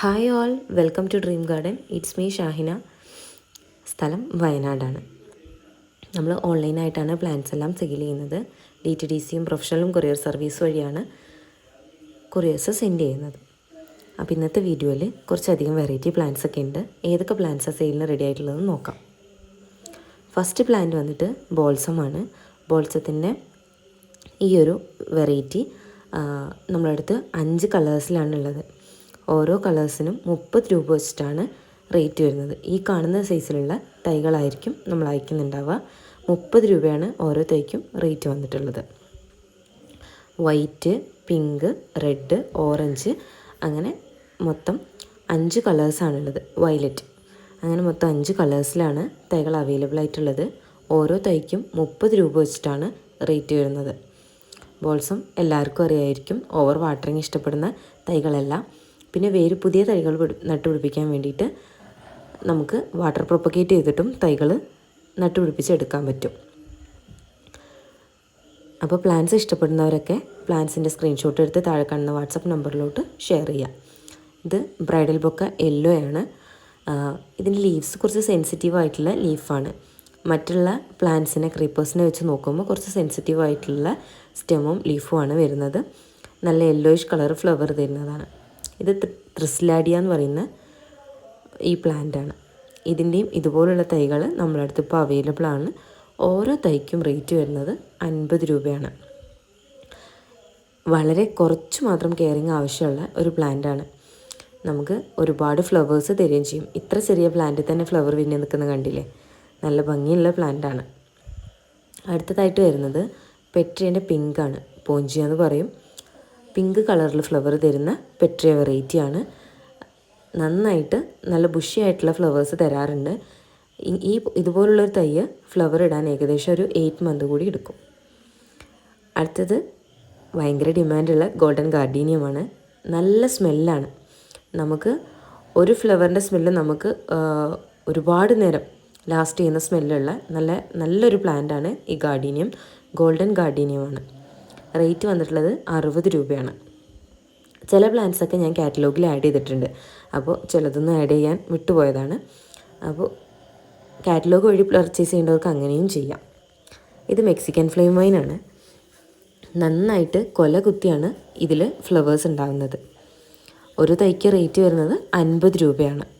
Hi all welcome to dream garden it's me Shahina സ്ഥലം വയനാടാണ്. നമ്മൾ ഓൺലൈനായിട്ടാണ് പ്ലാൻസ് എല്ലാം സെയിൽ ചെയ്യുന്നത്. ഡി ടി ഡി സിയും പ്രൊഫഷണലും കൊറിയർ സർവീസ് വഴിയാണ് കൊറിയേഴ്സ് സെൻഡ് ചെയ്യുന്നത്. അപ്പോൾ ഇന്നത്തെ വീഡിയോയിൽ കുറച്ചധികം വെറൈറ്റി പ്ലാന്റ്സ് ഒക്കെ ഉണ്ട്. ഏതൊക്കെ പ്ലാന്റ്സാണ് സെയിലിന് റെഡി ആയിട്ടുള്ളതെന്ന് നോക്കാം. ഫസ്റ്റ് പ്ലാന്റ് വന്നിട്ട് ബോൾസമാണ് ബോൾസത്തിന്റെ ഈ ഒരു വെറൈറ്റി നമ്മളടുത്ത് അഞ്ച് കളേഴ്സിലാണുള്ളത് ഓരോ കളേഴ്സിനും മുപ്പത് രൂപ വെച്ചിട്ടാണ് റേറ്റ് വരുന്നത്. ഈ കാണുന്ന സൈസിലുള്ള തൈകളായിരിക്കും നമ്മൾ അയക്കുന്നുണ്ടാവുക. മുപ്പത് രൂപയാണ് ഓരോ തൈക്കും റേറ്റ് വന്നിട്ടുള്ളത്. വൈറ്റ് പിങ്ക് റെഡ് ഓറഞ്ച് അങ്ങനെ മൊത്തം അഞ്ച് കളേഴ്സാണുള്ളത് വയലറ്റ്. അങ്ങനെ മൊത്തം അഞ്ച് കളേഴ്സിലാണ് തൈകൾ അവൈലബിൾ ആയിട്ടുള്ളത്. ഓരോ തൈക്കും മുപ്പത് രൂപ വെച്ചിട്ടാണ് റേറ്റ് വരുന്നത്. ബോൾസം എല്ലാവർക്കും അറിയായിരിക്കും. ഓവർ വാട്ടറിങ് ഇഷ്ടപ്പെടുന്ന തൈകളല്ല പിന്നെ വേര് പുതിയ തൈകൾ നട്ടുപിടിപ്പിക്കാൻ വേണ്ടിയിട്ട് നമുക്ക് വാട്ടർ പ്രൊപ്പഗേറ്റ് ചെയ്തിട്ടും തൈകൾ നട്ടുപിടിപ്പിച്ചെടുക്കാൻ പറ്റും. അപ്പോൾ പ്ലാൻസ് ഇഷ്ടപ്പെടുന്നവരൊക്കെ പ്ലാൻസിന്റെ സ്ക്രീൻഷോട്ട് എടുത്ത് താഴെ കാണുന്ന വാട്സപ്പ് നമ്പറിലോട്ട് ഷെയർ ചെയ്യാം. ഇത് ബ്രൈഡൽ ബൊക്ക യെല്ലോ ആണ്. ഇതിന്റെ ലീവ്സ് കുറച്ച് സെൻസിറ്റീവ് ആയിട്ടുള്ള ലീഫാണ് മറ്റുള്ള പ്ലാൻസിനെ ക്രീപ്പേഴ്സിനെ വെച്ച് നോക്കുമ്പോൾ കുറച്ച് സെൻസിറ്റീവ് ആയിട്ടുള്ള സ്റ്റെമും ലീഫുമാണ് വരുന്നത്. നല്ല യെല്ലോയിഷ് കളർ ഫ്ലവർ തരുന്നതാണ്. ഇത് ത്രിസ്ലാഡിയ എന്ന് പറയുന്ന ഈ പ്ലാന്റാണ് ഇതിന്റെയും ഇതുപോലുള്ള തൈകൾ നമ്മുടെ അടുത്ത് ഇപ്പോൾ അവൈലബിൾ ആണ്. ഓരോ തൈക്കും റേറ്റ് വരുന്നത് അൻപത് രൂപയാണ്. വളരെ കുറച്ച് മാത്രം കെയറിങ് ആവശ്യമുള്ള ഒരു പ്ലാന്റാണ് നമുക്ക് ഒരുപാട് ഫ്ലവേഴ്സ് തരികയും ചെയ്യും. ഇത്ര ചെറിയ പ്ലാന്റിൽ തന്നെ ഫ്ലവർ പിന്നെ നിൽക്കുന്ന കണ്ടില്ലേ? നല്ല ഭംഗിയുള്ള പ്ലാന്റാണ് അടുത്തതായിട്ട് വരുന്നത് പെട്രിയന്റെ പിങ്കാണ് പോഞ്ചിയ എന്ന് പറയും. പിങ്ക് കളറിൽ ഫ്ലവർ തരുന്ന പെട്രിയ വെറൈറ്റിയാണ് നന്നായിട്ട് നല്ല ബുഷി ആയിട്ടുള്ള ഫ്ലവേഴ്സ് തരാറുണ്ട്. ഈ ഇതുപോലുള്ളൊരു തയ്യ് ഫ്ലവർ ഇടാൻ ഏകദേശം ഒരു എയ്റ്റ് മന്ത് കൂടി എടുക്കും. അടുത്തത് ഭയങ്കര ഡിമാൻഡുള്ള ഗോൾഡൻ ഗാർഡീനിയമാണ് നല്ല സ്മെല്ലാണ്. നമുക്ക് ഒരു ഫ്ലവറിന്റെ സ്മെല്ല് നമുക്ക് ഒരുപാട് നേരം ലാസ്റ്റ് ചെയ്യുന്ന സ്മെല്ലുള്ള നല്ല നല്ലൊരു പ്ലാന്റാണ് ഈ ഗാർഡീനിയം. ഗോൾഡൻ ഗാർഡീനിയമാണ് റേറ്റ് വന്നിട്ടുള്ളത് അറുപത് രൂപയാണ്. ചില പ്ലാന്റ്സൊക്കെ ഞാൻ കാറ്റലോഗിൽ ആഡ് ചെയ്തിട്ടുണ്ട്. അപ്പോൾ ചിലതൊന്നും ആഡ് ചെയ്യാൻ വിട്ടുപോയതാണ്. അപ്പോൾ കാറ്റലോഗ് വഴി പർച്ചേസ് ചെയ്യേണ്ടവർക്ക് അങ്ങനെയും ചെയ്യാം. ഇത് മെക്സിക്കൻ ഫ്ലെയിം വൈനാണ് നന്നായിട്ട് കൊല കുത്തിയാണ് ഇതിൽ ഫ്ലവേഴ്സ് ഉണ്ടാകുന്നത് ഒരു തൈക്ക് റേറ്റ് വരുന്നത് അൻപത് രൂപയാണ്.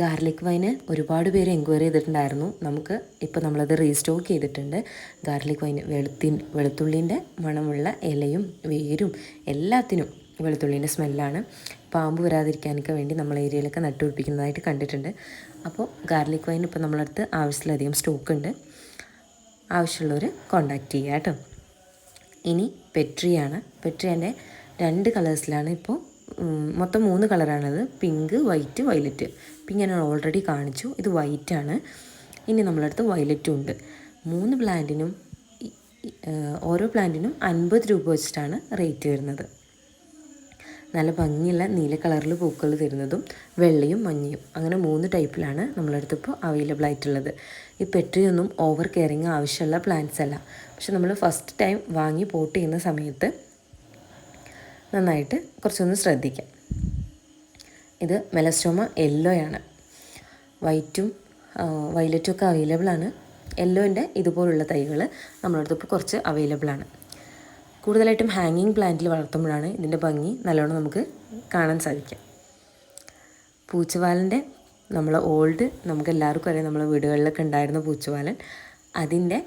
ഗാർലിക് വൈന് ഒരുപാട് പേര് എൻക്വയറി ചെയ്തിട്ടുണ്ടായിരുന്നു. നമുക്ക് ഇപ്പോൾ നമ്മളത് റീസ്റ്റോക്ക് ചെയ്തിട്ടുണ്ട്. ഗാർലിക് വൈന് വെളുത്തി വെളുത്തുള്ളിന്റെ മണമുള്ള ഇലയും വേരും എല്ലാത്തിനും വെളുത്തുള്ളിന്റെ സ്മെല്ലാണ്. പാമ്പ് വരാതിരിക്കാനൊക്കെ വേണ്ടി നമ്മൾ ഏരിയയിലൊക്കെ നട്ടുപിടിപ്പിക്കുന്നതായിട്ട് കണ്ടിട്ടുണ്ട്. അപ്പോൾ ഗാർലിക് വൈൻ ഇപ്പോൾ നമ്മളടുത്ത് ആവശ്യത്തിലധികം സ്റ്റോക്ക് ഉണ്ട് ആവശ്യമുള്ളവർ കോണ്ടാക്ട് ചെയ്യുക കേട്ടോ. ഇനി പെട്രിയാണ്. പെട്രിയന്റെ രണ്ട് കളേഴ്സിലാണ് ഇപ്പോൾ മൊത്തം മൂന്ന് കളറാണത്. Pink white violet. പിങ്ക് ഞാൻ ഓൾറെഡി കാണിച്ചു. ഇത് വൈറ്റാണ് ഇനി നമ്മളടുത്ത് വയലറ്റും ഉണ്ട്. മൂന്ന് പ്ലാന്റിനും ഓരോ പ്ലാന്റിനും അൻപത് രൂപ വെച്ചിട്ടാണ് റേറ്റ് വരുന്നത്. നല്ല ഭംഗിയുള്ള നീല കളറിൽ പൂക്കൾ തരുന്നതും വെള്ളയും മഞ്ഞയും. അങ്ങനെ മൂന്ന് ടൈപ്പിലാണ് നമ്മളടുത്ത് ഇപ്പോൾ അവൈലബിൾ ആയിട്ടുള്ളത്. ഈ പെട്രിയൊന്നും ഓവർ കെയറിങ് ആവശ്യമുള്ള പ്ലാന്റ്സ് അല്ല. പക്ഷെ നമ്മൾ ഫസ്റ്റ് ടൈം വാങ്ങി പോട്ട് ചെയ്യുന്ന സമയത്ത് നന്നായിട്ട് കുറച്ചൊന്ന് ശ്രദ്ധിക്കാം. ഇത് മെലസ്റ്റോമ യെല്ലോയാണ് വൈറ്റും വയലറ്റും ഒക്കെ അവൈലബിൾ ആണ്. യെല്ലോന്റെ ഇതുപോലുള്ള തൈകൾ നമ്മളടുത്ത് ഇപ്പോൾ കുറച്ച് അവൈലബിൾ ആണ്. കൂടുതലായിട്ടും ഹാങ്ങിങ് പ്ലാന്റിൽ വളർത്തുമ്പോഴാണ് ഇതിന്റെ ഭംഗി നല്ലോണം നമുക്ക് കാണാൻ സാധിക്കുക. പൂച്ചവാലന്റെ നമ്മൾ ഓൾഡ് നമുക്ക് എല്ലാവർക്കും അറിയാം നമ്മളെ വീടുകളിലൊക്കെ ഉണ്ടായിരുന്ന പൂച്ചവാലൻ അതിന്റെ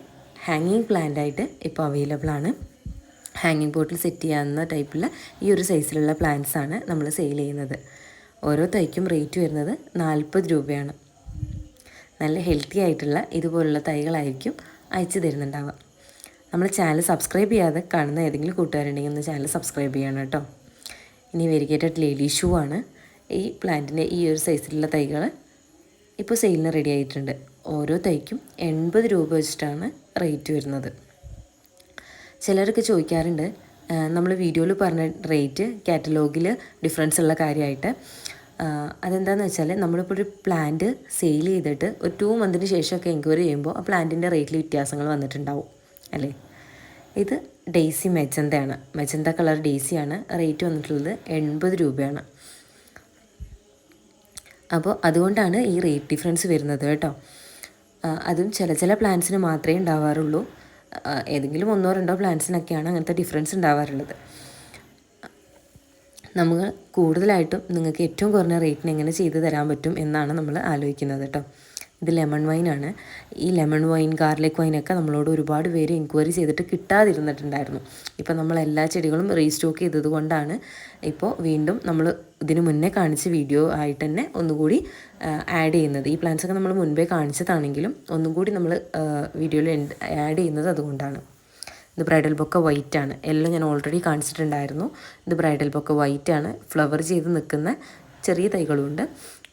ഹാങ്ങിങ് പ്ലാന്റായിട്ട് ഇപ്പോൾ അവൈലബിൾ ആണ്. ഹാങ്ങിങ് ബോട്ടിൽ സെറ്റ് ചെയ്യാവുന്ന ടൈപ്പുള്ള ഈ ഒരു സൈസിലുള്ള പ്ലാന്റ്സ് ആണ് നമ്മൾ സെയിൽ ചെയ്യുന്നത്. ഓരോ തൈക്കും റേറ്റ് വരുന്നത് നാൽപ്പത് രൂപയാണ്. നല്ല ഹെൽത്തി ആയിട്ടുള്ള ഇതുപോലുള്ള തൈകളായിരിക്കും അയച്ചു തരുന്നുണ്ടാവുക. നമ്മൾ ചാനൽ സബ്സ്ക്രൈബ് ചെയ്യാതെ കാണുന്ന ഏതെങ്കിലും കൂട്ടുകാരുണ്ടെങ്കിൽ ഒന്ന് ചാനൽ സബ്സ്ക്രൈബ് ചെയ്യണം കേട്ടോ. ഇനി വെരിഗേറ്റഡ് ലേഡി ഷൂ ആണ് ഈ പ്ലാന്റിന്റെ ഈ ഒരു സൈസിലുള്ള തൈകൾ ഇപ്പോൾ സെയിലിന് റെഡി ആയിട്ടുണ്ട്. ഓരോ തൈക്കും എൺപത് രൂപ വെച്ചിട്ടാണ് റേറ്റ് വരുന്നത്. ചിലരൊക്കെ ചോദിക്കാറുണ്ട് നമ്മൾ വീഡിയോയിൽ പറഞ്ഞ റേറ്റ് കാറ്റലോഗിൽ ഡിഫറൻസ് ഉള്ള കാര്യമായിട്ട് അതെന്താണെന്ന് വെച്ചാൽ നമ്മളിപ്പോൾ ഒരു പ്ലാന്റ് സെയിൽ ചെയ്തിട്ട് ഒരു ടു മന്തിന് ശേഷമൊക്കെ എൻക്വയറി ചെയ്യുമ്പോൾ ആ പ്ലാന്റിന്റെ റേറ്റിൽ വ്യത്യാസങ്ങൾ വന്നിട്ടുണ്ടാവും അല്ലേ? ഇത് ഡെയ്സി മെജന്തയാണ്. മെജന്ത കളർ ഡെയ്സിയാണ്. റേറ്റ് വന്നിട്ടുള്ളത് എൺപത് രൂപയാണ്. അപ്പോൾ അതുകൊണ്ടാണ് ഈ റേറ്റ് ഡിഫറൻസ് വരുന്നത് കേട്ടോ. അതും ചില ചില പ്ലാന്റ്സിന് മാത്രമേ ഉണ്ടാവാറുള്ളൂ. ഏതെങ്കിലും ഒന്നോ രണ്ടോ പ്ലാന്റ്സിനൊക്കെയാണ് അങ്ങനത്തെ ഡിഫറൻസ് ഉണ്ടാവാറുള്ളത്. നമ്മൾ കൂടുതലായിട്ടും നിങ്ങൾക്ക് ഏറ്റവും കുറഞ്ഞ റേറ്റിന് എങ്ങനെ ചെയ്ത് തരാൻ പറ്റും എന്നാണ് നമ്മൾ ആലോചിക്കുന്നത് കേട്ടോ. ഇത് ലെമൺ ആണ്. ഈ ലെമൺ വൈൻ ഗാർലിക് വൈനൊക്കെ നമ്മളോട് ഒരുപാട് പേര് എൻക്വയറി ചെയ്തിട്ട് കിട്ടാതിരുന്നിട്ടുണ്ടായിരുന്നു. ഇപ്പോൾ നമ്മൾ എല്ലാ ചെടികളും റീസ്റ്റോക്ക് ചെയ്തത് കൊണ്ടാണ്. ഇപ്പോൾ വീണ്ടും നമ്മൾ ഇതിനു മുന്നേ കാണിച്ച വീഡിയോ ആയിട്ട് തന്നെ ഒന്നുകൂടി ആഡ് ചെയ്യുന്നത്. ഈ പ്ലാന്റ്സ് ഒക്കെ നമ്മൾ മുൻപേ കാണിച്ചതാണെങ്കിലും ഒന്നും കൂടി നമ്മൾ വീഡിയോയിൽ ആഡ് ചെയ്യുന്നത് അതുകൊണ്ടാണ്. ഇത് ബ്രൈഡൽ ബൊക്ക വൈറ്റ് ആണ്. എല്ലാം ഞാൻ ഓൾറെഡി കാണിച്ചിട്ടുണ്ടായിരുന്നു. ഇത് ബ്രൈഡൽ ബൊക്ക വൈറ്റ് ആണ്. ഫ്ലവർ ചെയ്ത് നിൽക്കുന്ന ചെറിയ തൈകളുമുണ്ട്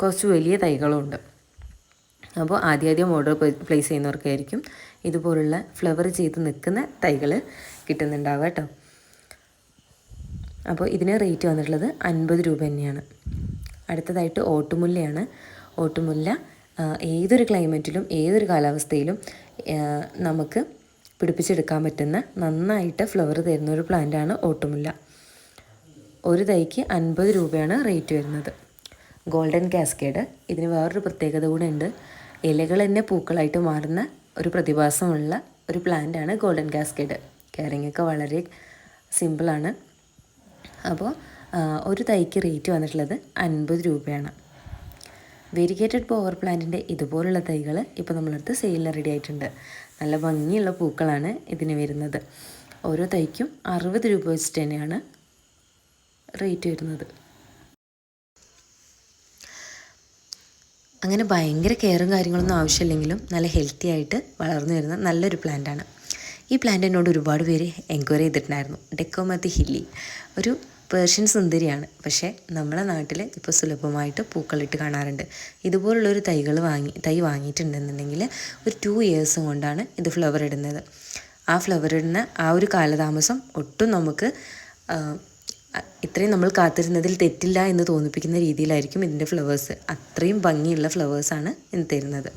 കുറച്ച് വലിയ തൈകളുമുണ്ട് അപ്പോൾ ആദ്യം ആദ്യം ഓർഡർ പ്ലേസ് ചെയ്യുന്നവർക്കായിരിക്കും ഇതുപോലുള്ള ഫ്ലവർ ചെയ്ത് നിൽക്കുന്ന തൈകൾ കിട്ടുന്നുണ്ടാവുക കേട്ടോ. അപ്പോൾ ഇതിന് റേറ്റ് വന്നിട്ടുള്ളത് അൻപത് രൂപ തന്നെയാണ്. അടുത്തതായിട്ട് ഓട്ടുമുല്ലയാണ്. ഓട്ടുമുല്ല ഏതൊരു ക്ലൈമറ്റിലും ഏതൊരു കാലാവസ്ഥയിലും നമുക്ക് പിടിപ്പിച്ചെടുക്കാൻ പറ്റുന്ന നന്നായിട്ട് ഫ്ലവർ തരുന്ന ഒരു പ്ലാന്റാണ് ഓട്ടുമുല്ല. ഒരു തൈക്ക് അൻപത് രൂപയാണ് റേറ്റ് വരുന്നത്. ഗോൾഡൻ കാസ്കേഡ് ഇതിന് വേറൊരു പ്രത്യേകത കൂടെ ഉണ്ട്. ഇലകൾ തന്നെ പൂക്കളായിട്ട് മാറുന്ന ഒരു പ്രതിഭാസമുള്ള ഒരു പ്ലാന്റ് ആണ് ഗോൾഡൻ കാസ്കേഡ് കെയറിങ് ഒക്കെ വളരെ സിമ്പിളാണ് അപ്പോൾ ഒരു തൈക്ക് റേറ്റ് വന്നിട്ടുള്ളത് അൻപത് രൂപയാണ്. വെരിഗേറ്റഡ് പവർ പ്ലാന്റിന്റെ ഇതുപോലുള്ള തൈകൾ ഇപ്പോൾ നമ്മളടുത്ത് സെയിലിന് റെഡി ആയിട്ടുണ്ട്. നല്ല ഭംഗിയുള്ള പൂക്കളാണ് ഇതിന് വരുന്നത്. ഓരോ തൈക്കും അറുപത് രൂപ വെച്ചിട്ട് തന്നെയാണ് റേറ്റ് വരുന്നത്. അങ്ങനെ ഭയങ്കര കെയറും കാര്യങ്ങളൊന്നും ആവശ്യമില്ലെങ്കിലും നല്ല ഹെൽത്തി ആയിട്ട് വളർന്നു വരുന്ന നല്ലൊരു പ്ലാന്റാണ് ഈ പ്ലാന്റ് എന്നോട് ഒരുപാട് പേര് എൻക്വയറി ചെയ്തിട്ടുണ്ടായിരുന്നു. ഡെക്കോമത്തി ഹില്ലി ഒരു പേർഷ്യൻ സുന്ദരിയാണ്. പക്ഷേ നമ്മുടെ നാട്ടിൽ ഇപ്പോൾ സുലഭമായിട്ട് പൂക്കളിട്ട് കാണാറുണ്ട്. ഇതുപോലുള്ളൊരു തൈകൾ വാങ്ങി തൈ വാങ്ങിയിട്ടുണ്ടെന്നുണ്ടെങ്കിൽ ഒരു ടു ഇയേഴ്സും കൊണ്ടാണ് ഇത് ഫ്ലവർ ഇടുന്നത്. ആ ഫ്ലവർ ഇടുന്ന ആ ഒരു കാലതാമസം ഒട്ടും നമുക്ക് ഇത്രയും നമ്മൾ കാത്തിരുന്നതിൽ തെറ്റില്ല എന്ന് തോന്നിപ്പിക്കുന്ന രീതിയിലായിരിക്കും ഇതിന്റെ ഫ്ലവേഴ്സ്. അത്രയും ഭംഗിയുള്ള ഫ്ലവേഴ്സാണ് ഇന്ന് തരുന്നത്.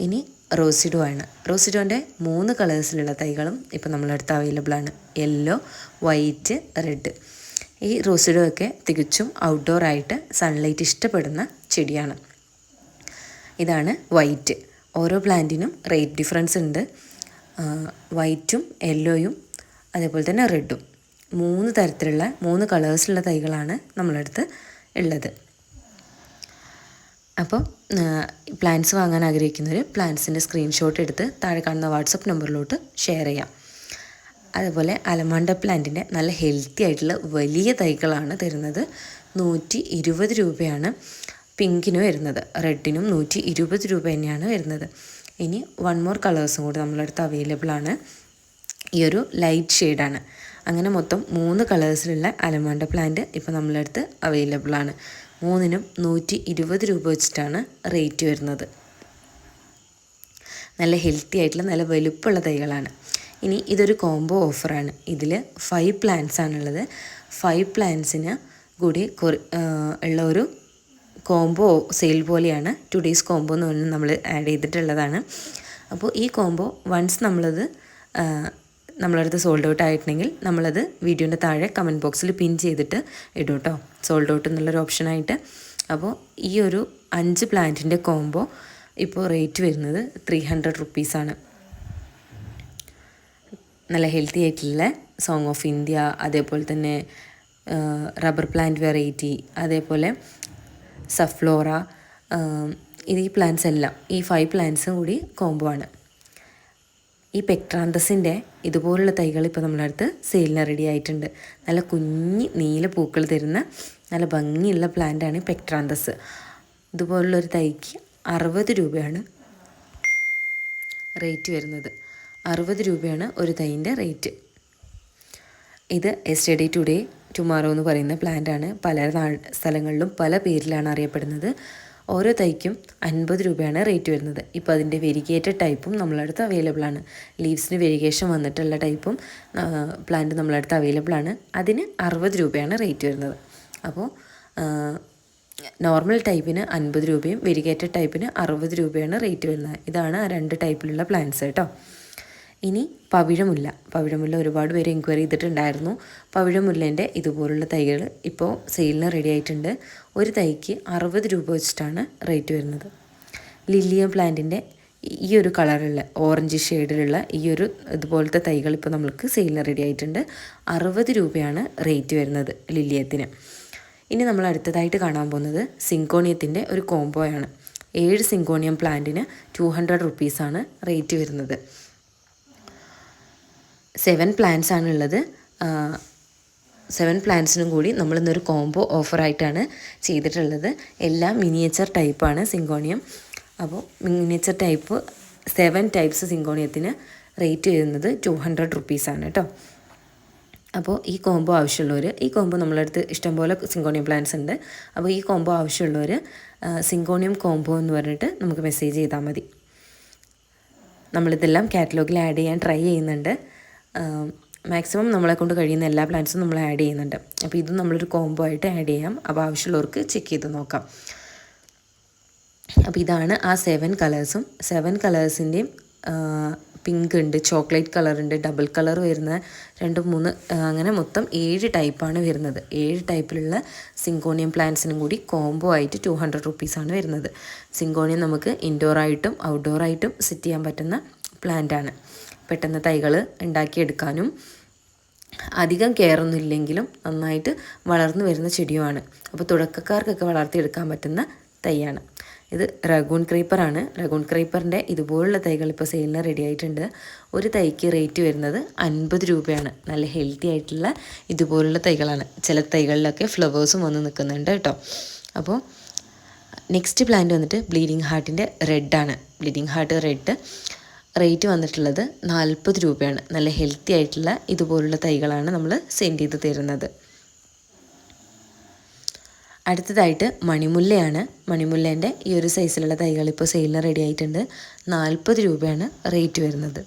ഇനി റോസിഡോ ആണ്. റോസിഡോന്റെ മൂന്ന് കളേഴ്സിലുള്ള തൈകളും ഇപ്പോൾ നമ്മളടുത്ത് അവൈലബിൾ ആണ്. Yellow white red. ഈ റോസിഡോ ഒക്കെ തികച്ചും ഔട്ട്ഡോർ ആയിട്ട് സൺലൈറ്റ് ഇഷ്ടപ്പെടുന്ന ചെടിയാണ്. ഇതാണ് വൈറ്റ്. ഓരോ പ്ലാന്റിനും റേറ്റ് ഡിഫറൻസ് ഉണ്ട്. വൈറ്റും യെല്ലോയും അതേപോലെ തന്നെ റെഡും. മൂന്ന് തരത്തിലുള്ള മൂന്ന് കളേഴ്സിലുള്ള തൈകളാണ് നമ്മളടുത്ത് ഉള്ളത്. അപ്പോൾ പ്ലാന്റ്സ് വാങ്ങാൻ ആഗ്രഹിക്കുന്നവർ പ്ലാൻസിന്റെ സ്ക്രീൻഷോട്ട് എടുത്ത് താഴെ കാണുന്ന വാട്സപ്പ് നമ്പറിലോട്ട് ഷെയർ ചെയ്യാം. അതുപോലെ അലമാണ്ട പ്ലാന്റിന്റെ നല്ല ഹെൽത്തി ആയിട്ടുള്ള വലിയ തൈകളാണ് തരുന്നത്. നൂറ്റി ഇരുപത് രൂപയാണ് പിങ്കിന് വരുന്നത്. റെഡിനും നൂറ്റി ഇരുപത് രൂപ തന്നെയാണ് വരുന്നത്. ഇനി വൺ മോർ കളേഴ്സും കൂടി നമ്മളടുത്ത് അവൈലബിൾ ആണ്. ഈ ഒരു ലൈറ്റ് ഷെയ്ഡാണ് അങ്ങനെ മൊത്തം മൂന്ന് കളേഴ്സിലുള്ള അലമാണ്ട പ്ലാന്റ് ഇപ്പോൾ നമ്മളടുത്ത് അവൈലബിൾ ആണ്. മൂന്നിനും നൂറ്റി ഇരുപത് രൂപ വെച്ചിട്ടാണ് റേറ്റ് വരുന്നത്. നല്ല ഹെൽത്തി ആയിട്ടുള്ള നല്ല വലുപ്പമുള്ള തൈകളാണ്. ഇനി ഇതൊരു കോംബോ ഓഫറാണ് ഇതിൽ ഫൈവ് പ്ലാന്റ്സ് ആണുള്ളത്. ഫൈവ് പ്ലാന്റ്സിന് കൂടി ഉള്ള ഒരു കോംബോ സെയിൽ പോലെയാണ്. ടു ഡേയ്സ് കോംബോ എന്ന് പറഞ്ഞ് നമ്മൾ ആഡ് ചെയ്തിട്ടുള്ളതാണ്. അപ്പോൾ ഈ കോംബോ വൺസ് നമ്മളത് നമ്മളടുത്ത് സോൾഡ് ഔട്ട് ആയിട്ടുണ്ടെങ്കിൽ നമ്മളത് വീഡിയോന്റെ താഴെ കമന്റ് ബോക്സിൽ പിൻ ചെയ്തിട്ട് ഇടും കേട്ടോ സോൾഡ് ഔട്ട് എന്നുള്ളൊരു ഓപ്ഷനായിട്ട് അപ്പോൾ ഈ ഒരു അഞ്ച് പ്ലാന്റിന്റെ കോംബോ ഇപ്പോൾ റേറ്റ് വരുന്നത് ത്രീ ഹൺഡ്രഡ് റുപ്പീസാണ് നല്ല ഹെൽത്തി ആയിട്ടുള്ള സോങ് ഓഫ് ഇന്ത്യ അതേപോലെ തന്നെ റബ്ബർ പ്ലാന്റ് വെറൈറ്റി അതേപോലെ സഫ്ലോറ ഈ പ്ലാന്റ്സ് എല്ലാം ഈ ഫൈവ് പ്ലാന്റ്സും കൂടി കോംബോ ആണ്. ഈ പെക്ട്രാന്തസിന്റെ ഇതുപോലുള്ള തൈകൾ ഇപ്പോൾ നമ്മുടെ അടുത്ത് സെയിലിന് റെഡി ആയിട്ടുണ്ട്. നല്ല കുഞ്ഞി നീല പൂക്കൾ തരുന്ന നല്ല ഭംഗിയുള്ള പ്ലാന്റാണ് പെക്ട്രാന്തസ്. ഇതുപോലുള്ളൊരു തൈക്ക് അറുപത് രൂപയാണ് റേറ്റ് വരുന്നത്. അറുപത് രൂപയാണ് ഒരു തൈന്റെ റേറ്റ് ഇത് എസ്റ്റഡി ടുഡേ ടുമാറോ എന്ന് പറയുന്ന പ്ലാന്റാണ് പല സ്ഥലങ്ങളിലും പല പേരിലാണ് അറിയപ്പെടുന്നത്. ഓരോ തൈക്കും അൻപത് രൂപയാണ് റേറ്റ് വരുന്നത്. ഇപ്പോൾ അതിന്റെ വെരിഗേറ്റഡ് ടൈപ്പും നമ്മളടുത്ത് അവൈലബിൾ ആണ്. ലീവ്സിന് വെരിഗേഷൻ വന്നിട്ടുള്ള ടൈപ്പും പ്ലാന്റ് നമ്മളടുത്ത് അവൈലബിൾ ആണ്. അതിന് അറുപത് രൂപയാണ് റേറ്റ് വരുന്നത്. അപ്പോൾ നോർമൽ ടൈപ്പിന് അൻപത് രൂപയും വെരിഗേറ്റഡ് ടൈപ്പിന് അറുപത് രൂപയാണ് റേറ്റ് വരുന്നത്. ഇതാണ് ആ രണ്ട് ടൈപ്പിലുള്ള പ്ലാന്റ്സ് കേട്ടോ. ഇനി പവിഴമുല്ല. പവിഴമുല്ല ഒരുപാട് പേര് എൻക്വയറി ചെയ്തിട്ടുണ്ടായിരുന്നു. പവിഴമുല്ലേന്റെ ഇതുപോലുള്ള തൈകൾ ഇപ്പോൾ സെയിലിന് റെഡി ആയിട്ടുണ്ട്. ഒരു തൈക്ക് അറുപത് രൂപ വെച്ചിട്ടാണ് റേറ്റ് വരുന്നത്. ലില്ലിയം പ്ലാന്റിന്റെ ഈ ഒരു കളറുള്ള ഓറഞ്ച് ഷെയ്ഡിലുള്ള ഈ ഒരു ഇതുപോലത്തെ തൈകൾ ഇപ്പോൾ നമ്മൾക്ക് സെയിലിന് റെഡി ആയിട്ടുണ്ട്. അറുപത് രൂപയാണ് റേറ്റ് വരുന്നത് ലില്ലിയത്തിന്. ഇനി നമ്മൾ അടുത്തതായിട്ട് കാണാൻ പോകുന്നത് സിങ്കോണിയത്തിന്റെ ഒരു കോംബോയാണ്. ഏഴ് സിങ്കോണിയം പ്ലാന്റിന് ടു ഹൺഡ്രഡ് റുപ്പീസാണ് റേറ്റ് വരുന്നത്. സെവൻ പ്ലാന്റ്സ് ആണുള്ളത് സെവൻ പ്ലാന്റ്സിനും കൂടി നമ്മളിന്നൊരു കോംബോ ഓഫറായിട്ടാണ് ചെയ്തിട്ടുള്ളത്. എല്ലാം മിനിയേച്ചർ ടൈപ്പാണ് സിങ്കോണിയം. അപ്പോൾ മിനിയേച്ചർ ടൈപ്പ് സെവൻ ടൈപ്സ് സിങ്കോണിയത്തിന് റേറ്റ് വരുന്നത് ടു ഹൺഡ്രഡ് റുപ്പീസാണ് കേട്ടോ. അപ്പോൾ ഈ കോംബോ ആവശ്യമുള്ളവർ ഈ കോംബോ നമ്മളടുത്ത് ഇഷ്ടംപോലെ സിങ്കോണിയം പ്ലാൻസ് ഉണ്ട്. അപ്പോൾ ഈ കോംബോ ആവശ്യമുള്ളവർ സിങ്കോണിയം കോംബോ എന്ന് പറഞ്ഞിട്ട് നമുക്ക് മെസ്സേജ് ചെയ്താൽ മതി. നമ്മളിതെല്ലാം കാറ്റലോഗിൽ ആഡ് ചെയ്യാൻ ട്രൈ ചെയ്യുന്നുണ്ട്. മാക്സിമം നമ്മളെ കൊണ്ട് കഴിയുന്ന എല്ലാ പ്ലാൻസും നമ്മൾ ആഡ് ചെയ്യുന്നുണ്ട്. അപ്പോൾ ഇതും നമ്മളൊരു കോംബോ ആയിട്ട് ആഡ് ചെയ്യാം. അപ്പോൾ ആവശ്യമുള്ളവർക്ക് ചെക്ക് ചെയ്ത് നോക്കാം. അപ്പോൾ ഇതാണ് ആ സെവൻ കളേഴ്സും സെവൻ കളേഴ്സിന്റെയും പിങ്ക് ഉണ്ട് ചോക്ലേറ്റ് കളർ ഉണ്ട് ഡബിൾ കളർ വരുന്ന രണ്ട് മൂന്ന് അങ്ങനെ മൊത്തം ഏഴ് ടൈപ്പാണ് വരുന്നത്. ഏഴ് ടൈപ്പിലുള്ള സിങ്കോണിയം പ്ലാന്റ്സിനും കൂടി കോംബോ ആയിട്ട് ടു ഹൺഡ്രഡ് റുപ്പീസാണ് വരുന്നത്. സിങ്കോണിയം നമുക്ക് ഇൻഡോറായിട്ടും ഔട്ട്ഡോറായിട്ടും സെറ്റ് ചെയ്യാൻ പറ്റുന്ന പ്ലാന്റ് ആണ്. പെട്ടെന്ന് തൈകൾ ഉണ്ടാക്കിയെടുക്കാനും അധികം കെയറൊന്നും ഇല്ലെങ്കിലും നന്നായിട്ട് വളർന്നു വരുന്ന ചെടിയുമാണ്. അപ്പോൾ തുടക്കക്കാർക്കൊക്കെ വളർത്തിയെടുക്കാൻ പറ്റുന്ന തൈയാണ്. ഇത് റഗൂൺ ക്രീപ്പറാണ്. റഗൂൺ ക്രീപ്പറിന്റെ ഇതുപോലുള്ള തൈകൾ ഇപ്പോൾ സെയിലിന് റെഡി ആയിട്ടുണ്ട്. ഒരു തൈക്ക് റേറ്റ് വരുന്നത് അൻപത് രൂപയാണ്. നല്ല ഹെൽത്തി ആയിട്ടുള്ള ഇതുപോലുള്ള തൈകളാണ്. ചില തൈകളിലൊക്കെ ഫ്ലവേഴ്സും വന്ന് നിൽക്കുന്നുണ്ട് കേട്ടോ. അപ്പോൾ നെക്സ്റ്റ് പ്ലാന്റ് വന്നിട്ട് ബ്ലീഡിങ് ഹാർട്ടിന്റെ റെഡാണ് ബ്ലീഡിങ് ഹാർട്ട് റെഡ് റേറ്റ് വന്നിട്ടുള്ളത് നാൽപ്പത് രൂപയാണ്. നല്ല ഹെൽത്തി ആയിട്ടുള്ള ഇതുപോലുള്ള തൈകളാണ് നമ്മൾ സെൻഡ് ചെയ്ത് തരുന്നത്. അടുത്തതായിട്ട് മണിമുല്ലയാണ്. മണിമുല്ലേന്റെ ഈ ഒരു സൈസിലുള്ള തൈകൾ ഇപ്പോൾ സെയിലിന് റെഡി ആയിട്ടുണ്ട്. നാൽപ്പത് രൂപയാണ് റേറ്റ് വരുന്നത്.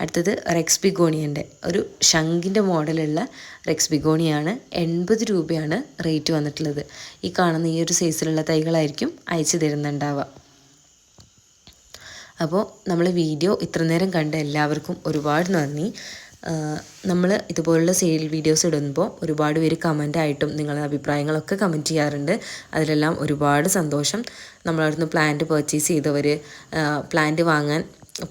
അടുത്തത് റെക്സ് ബിഗോണിയന്റെ ഒരു ശംഖിന്റെ മോഡലുള്ള റെക്സ് ബിഗോണിയാണ് എൺപത് രൂപയാണ് റേറ്റ് വന്നിട്ടുള്ളത്. ഈ കാണുന്ന ഈ ഒരു സൈസിലുള്ള തൈകളായിരിക്കും അയച്ചു തരുന്നുണ്ടാവുക. അപ്പോൾ നമ്മൾ വീഡിയോ ഇത്ര നേരം കണ്ട എല്ലാവർക്കും ഒരുപാട് നന്ദി. നമ്മൾ ഇതുപോലുള്ള സെയിൽ വീഡിയോസ് ഇടുമ്പോൾ ഒരുപാട് പേര് കമന്റായിട്ടും നിങ്ങളുടെ അഭിപ്രായങ്ങളൊക്കെ കമന്റ് ചെയ്യാറുണ്ട്. അതിലെല്ലാം ഒരുപാട് സന്തോഷം. നമ്മളവിടുന്ന് പ്ലാന്റ് പർച്ചേസ് ചെയ്തവർ പ്ലാന്റ് വാങ്ങാൻ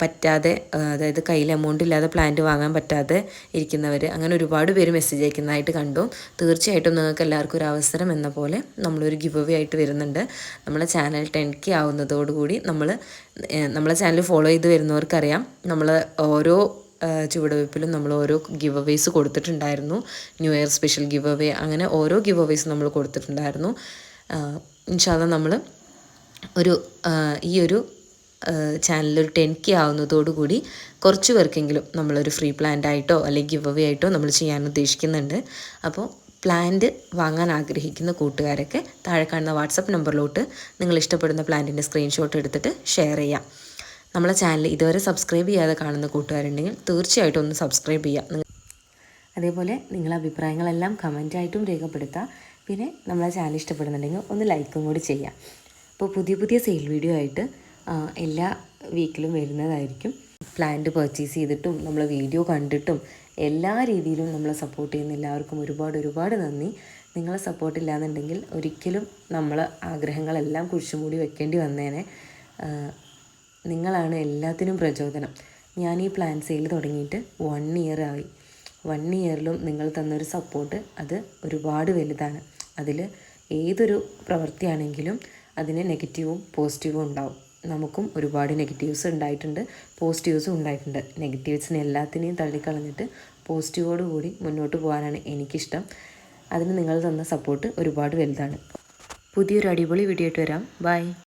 പറ്റാതെ അതായത് കയ്യിൽ എമൗണ്ട് ഇല്ലാതെ പ്ലാന്റ് വാങ്ങാൻ പറ്റാതെ ഇരിക്കുന്നവർ അങ്ങനെ ഒരുപാട് പേര് മെസ്സേജ് അയക്കുന്നതായിട്ട് കണ്ടു. തീർച്ചയായിട്ടും നിങ്ങൾക്ക് എല്ലാവർക്കും ഒരു അവസരം എന്ന പോലെ നമ്മളൊരു ഗിവ് അവേ ആയിട്ട് വരുന്നുണ്ട്. നമ്മളെ ചാനൽ ടെൻ കെ ആവുന്നതോടുകൂടി നമ്മൾ നമ്മളെ ചാനൽ ഫോളോ ചെയ്ത് വരുന്നവർക്കറിയാം. നമ്മൾ ഓരോ ചുവടുവയ്പ്പിലും നമ്മൾ ഓരോ ഗിവ് അവേസ് കൊടുത്തിട്ടുണ്ടായിരുന്നു. New year special giveaway അങ്ങനെ ഓരോ ഗിവ് അവേസ് നമ്മൾ കൊടുത്തിട്ടുണ്ടായിരുന്നു. ഇൻഷാല്ല നമ്മൾ ഒരു ഈ ഒരു ചാനൽ ഒരു ടെൻ കെ ആവുന്നതോടുകൂടി കുറച്ച് പേർക്കെങ്കിലും നമ്മളൊരു ഫ്രീ പ്ലാന്റ് ആയിട്ടോ അല്ലെങ്കിൽ ഗിവ് അവേ ആയിട്ടോ നമ്മൾ ചെയ്യാൻ ഉദ്ദേശിക്കുന്നുണ്ട്. അപ്പോൾ പ്ലാന്റ് വാങ്ങാൻ ആഗ്രഹിക്കുന്ന കൂട്ടുകാരൊക്കെ താഴെ കാണുന്ന വാട്സപ്പ് നമ്പറിലോട്ട് നിങ്ങൾ ഇഷ്ടപ്പെടുന്ന പ്ലാന്റിന്റെ സ്ക്രീൻഷോട്ട് എടുത്തിട്ട് ഷെയർ ചെയ്യാം. നമ്മളെ ചാനൽ ഇതുവരെ സബ്സ്ക്രൈബ് ചെയ്യാതെ കാണുന്ന കൂട്ടുകാരുണ്ടെങ്കിൽ തീർച്ചയായിട്ടും ഒന്ന് സബ്സ്ക്രൈബ് ചെയ്യുക അതേപോലെ നിങ്ങളുടെ അഭിപ്രായങ്ങളെല്ലാം കമന്റായിട്ടും രേഖപ്പെടുത്തുക പിന്നെ നമ്മളെ ചാനൽ ഇഷ്ടപ്പെടുന്നുണ്ടെങ്കിൽ ഒന്ന് ലൈക്കും കൂടി ചെയ്യാം. അപ്പോൾ പുതിയ പുതിയ സെയിൽ വീഡിയോ ആയിട്ട് എല്ലാ വീക്കിലും വരുന്നതായിരിക്കും. പ്ലാന്റ് പർച്ചേസ് ചെയ്തിട്ടും നമ്മൾ വീഡിയോ കണ്ടിട്ടും എല്ലാ രീതിയിലും നമ്മളെ സപ്പോർട്ട് ചെയ്യുന്ന എല്ലാവർക്കും ഒരുപാട് ഒരുപാട് നന്ദി. നിങ്ങളെ സപ്പോർട്ട് ഇല്ലാന്നുണ്ടെങ്കിൽ ഒരിക്കലും നമ്മൾ ആഗ്രഹങ്ങളെല്ലാം കുഴിച്ചുമൂടി വെക്കേണ്ടി വന്നേനെ. നിങ്ങളാണ് എല്ലാത്തിനും പ്രചോദനം. ഞാൻ ഈ പ്ലാൻ സെയിൽ തുടങ്ങിയിട്ട് വൺ ഇയർ ആയി. വൺ ഇയറിലും നിങ്ങൾ തന്നൊരു സപ്പോർട്ട് അത് ഒരുപാട് വലുതാണ്. അതിൽ ഏതൊരു പ്രവൃത്തിയാണെങ്കിലും അതിന് നെഗറ്റീവും പോസിറ്റീവും ഉണ്ടാവും. നമുക്കും ഒരുപാട് നെഗറ്റീവ്സ് ഉണ്ടായിട്ടുണ്ട് പോസിറ്റീവ്സും ഉണ്ടായിട്ടുണ്ട്. നെഗറ്റീവ്സിനെ എല്ലാത്തിനെയും തള്ളിക്കളഞ്ഞിട്ട് പോസിറ്റീവോട് കൂടി മുന്നോട്ട് പോകാനാണ് എനിക്കിഷ്ടം. അതിന് നിങ്ങൾ തന്ന സപ്പോർട്ട് ഒരുപാട് വലുതാണ്. പുതിയൊരു അടിപൊളി വീഡിയോ ആയിട്ട് വരാം. ബൈ